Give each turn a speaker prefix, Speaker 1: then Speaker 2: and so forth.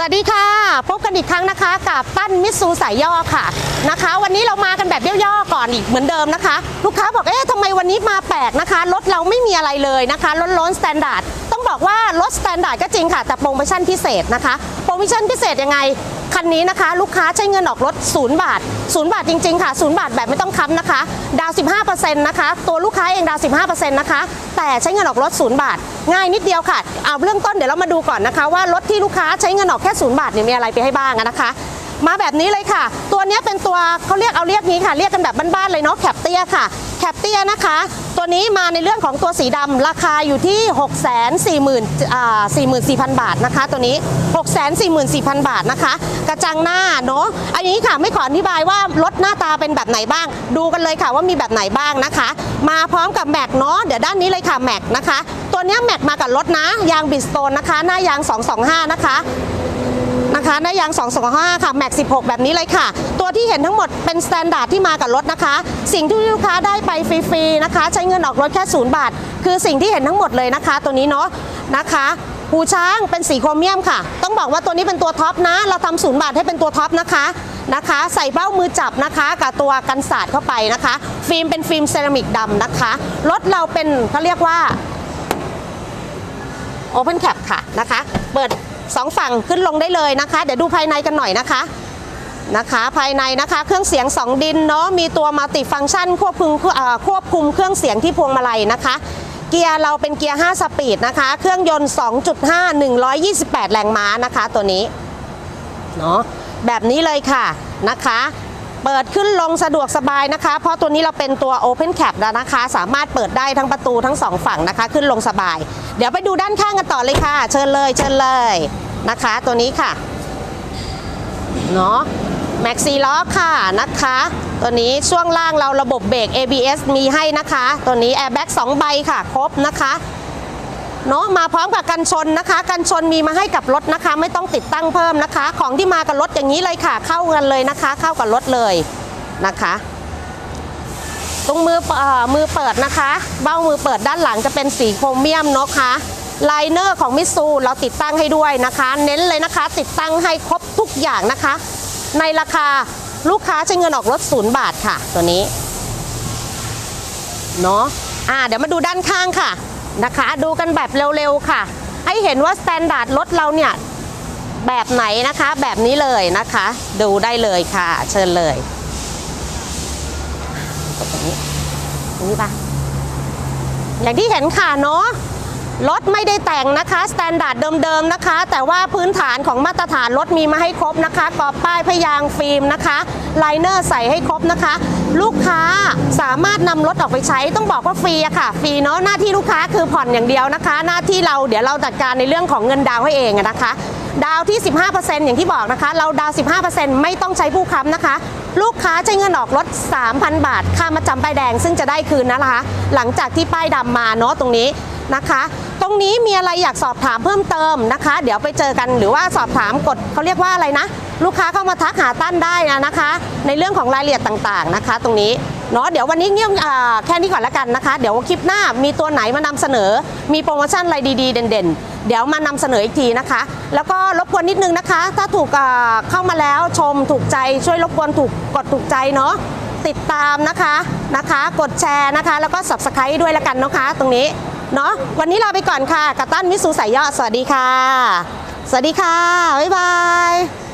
Speaker 1: วัสดีค่ะ พบกันอีกครั้งนะคะ กับปั้นมิสซูสายย่อค่ะนะคะ วันนี้เรามากันแบบย่อๆก่อนอีกเหมือนเดิมนะคะ ลูกค้าบอกเอ๊ะทำไมวันนี้มาแปลกนะคะรถเราไม่มีอะไรเลยนะคะรถล้นสแตนดาร์ดต้องบอกว่ารถสแตนดาร์ดก็จริงค่ะ แต่โปรโมชั่นพิเศษนะคะ โปรโมชั่นพิเศษยังไง คันนี้นะคะ ลูกค้าใช้เงินออกรถ 0 บาท 0 บาทจริง ๆ ค่ะ 0 บาทแบบไม่ต้องค้ำนะคะ ดาวน์15%นะคะ ตัวลูกค้าเองดาวน์15%นะคะ แต่ใช้เงินออกรถ 0 บาท ง่ายนิดเดียวค่ะ เอาเรื่องต้นเดี๋ยวเรามาดูก่อนนะคะ ว่ารถที่ลูกค้าใช้เงินออกแค่ 0 บาทเนี่ยมีอะไรไปให้บ้างนะคะ มาแบบนี้เลยค่ะ ตัวนี้เป็นตัวเขาเรียกเอาเรียกนี้ค่ะ เรียกกันแบบบ้านๆเลยเนาะแคปเตียค่ะแคปเตียนะคะ ตัวนี้มาในเรื่องของตัวสีดำราคาอยู่ที่ 6 4 0 0 0อ่า44,000 บาทนะคะ ตัวนี้ 6 4 4 0 0 0 บาทนะคะ กระจังหน้าเนาะอันนี้ค่ะไม่ขออธิบายว่ารถหน้าตาเป็นแบบไหนบ้าง ดูกันเลยค่ะว่ามีแบบไหนบ้างนะคะ มาพร้อมกับแม็กเนาะเดี๋ยวด้านนี้เลยค่ะแม็กนะคะ ตัวนี้แม็กมากับรถนะยางบิสโตนนะคะ หน้ายาง 225 นะคะ นะคะหน้ายาง 225 ค่ะแม็ก16 แบบนี้เลยค่ะ ตัวที่เห็นทั้งหมดเป็นสแตนดาร์ดที่มากับรถนะคะ สิ่งที่ลูกค้าได้ไปฟรีๆนะคะ ใช้เงินออกรถแค่0บาท คือสิ่งที่เห็นทั้งหมดเลยนะคะ ตัวนี้เนาะนะคะหูช้างเป็นสีโครเมียมค่ะ ต้องบอกว่าตัวนี้เป็นตัวท็อปนะ เราทำศูนย์บาทให้เป็นตัวท็อปนะคะนะคะ ใส่เบ้ามือจับนะคะกับตัวกันสาดเข้าไปนะคะ ฟิล์มเป็นฟิล์มเซรามิกดำนะคะ รถเราเป็นเขาเรียกว่า Open Cap ค่ะนะคะ เปิด สองฝั่งขึ้นลงได้เลยนะคะ เดี๋ยวดูภายในกันหน่อยนะคะนะคะ ภายในนะคะเครื่องเสียง 2 ดินเนาะมีตัวมัลติฟัง c t ชันควบคุมควบคุมเครื่องเสียงที่พวงมาลัยนะคะ เกียร์เราเป็นเกียร์ 5 สปีดนะคะ เครื่องยนต์ 2.5 128 แรงม้านะคะตัวนี้เนาะแบบนี้เลยค่ะนะคะเปิดขึ้นลงสะดวกสบายนะคะ เพราะตัวนี้เราเป็นตัว Open Cap แล้วนะคะ สามารถเปิดได้ทั้งประตูทั้งสองฝั่งนะคะ ขึ้นลงสบาย เดี๋ยวไปดูด้านข้างกันต่อเลยค่ะ เชิญเลยเชิญเลยนะคะ ตัวนี้ค่ะเนาะแม็กซีล้อค่ะนะคะ ตัวนี้ช่วงล่างเราระบบเบรก ABS มีให้นะคะ ตัวนี้ Airbag 2ใบค่ะ ครบนะคะเนาะมาพร้อมกับกันชนนะคะ กันชนมีมาให้กับรถนะคะ ไม่ต้องติดตั้งเพิ่มนะคะ ของที่มากับรถอย่างนี้เลยค่ะ เข้ากันเลยนะคะ เข้ากับรถเลยนะคะ ตรงมือเอ่อมือเปิดนะคะ เบ้ามือเปิดด้านหลังจะเป็นสีโครเมียมเนาะคะไลเนอร์ของมิซูเราติดตั้งให้ด้วยนะคะ เน้นเลยนะคะ ติดตั้งให้ครบทุกอย่างนะคะ ในราคาลูกค้าใช้เงินออกรถศูนย์บาทค่ะ ตัวนี้เนาะอ่าเดี๋ยวมาดูด้านข้างค่ะนะคะ ดูกันแบบเร็วๆค่ะ ให้เห็นว่าสแตนดาร์ดรถเราเนี่ยแบบไหนนะคะ แบบนี้เลยนะคะ ดูได้เลยค่ะ เชิญเลย กดตรงนี้นี้ปะอย่างที่เห็นค่ะเนาะรถไม่ได้แต่งนะคะสแตนดาร์ดเดิมๆนะคะ แต่ว่าพื้นฐานของมาตรฐานรถมีมาให้ครบนะคะกรอบป้ายพยางฟิล์มนะคะไลเนอร์ใส่ให้ครบนะคะ ลูกค้าสามารถนำรถออกไปใช้ต้องบอกว่าฟรีอะค่ะฟรีเนาะหน้าที่ลูกค้าคือผ่อนอย่างเดียวนะคะ หน้าที่เราเดี๋ยวเราจัดการในเรื่องของเงินดาวให้เองอะนะคะ ดาวที่ 15%อย่างที่บอกนะคะ เราดาว 15%ไม่ต้องใช้ผู้ค้ำนะคะ ลูกค้าใช้เงินออกรถ 3,000 บาท ค่ามาจำป้ายแดง ซึ่งจะได้คืนนะคะ หลังจากที่ป้ายดำมาเนาะตรงนี้นะคะ ตรงนี้มีอะไรอยากสอบถามเพิ่มเติมนะคะ เดี๋ยวไปเจอกันหรือว่าสอบถามกดเขาเรียกว่าอะไรนะ ลูกค้าเข้ามาทักหาตั้นได้นะคะ ในเรื่องของรายละเอียดต่างๆนะคะ ตรงนี้ เนาะเดี๋ยววันนี้เงียบแค่นี้ก่อนแล้วกันนะคะ เดี๋ยวคลิปหน้ามีตัวไหนมานำเสนอ มีโปรโมชั่นอะไรดีๆ เด่นๆ เดี๋ยวมานำเสนออีกทีนะคะ แล้วก็รบกวนนิดนึงนะคะ ถ้าถูกเข้ามาแล้วชมถูกใจช่วยรบกวนถูกกดถูกใจเนาะติดตามนะคะนะคะ กดแชร์นะคะ แล้วก็ subscribe ด้วยแล้วกันนะคะตรงนี้เนาะวันนี้ลาไปก่อนค่ะกับตั้นมิสูสายยอดสวัสดีค่ะ สวัสดีค่ะ บ๊ายบาย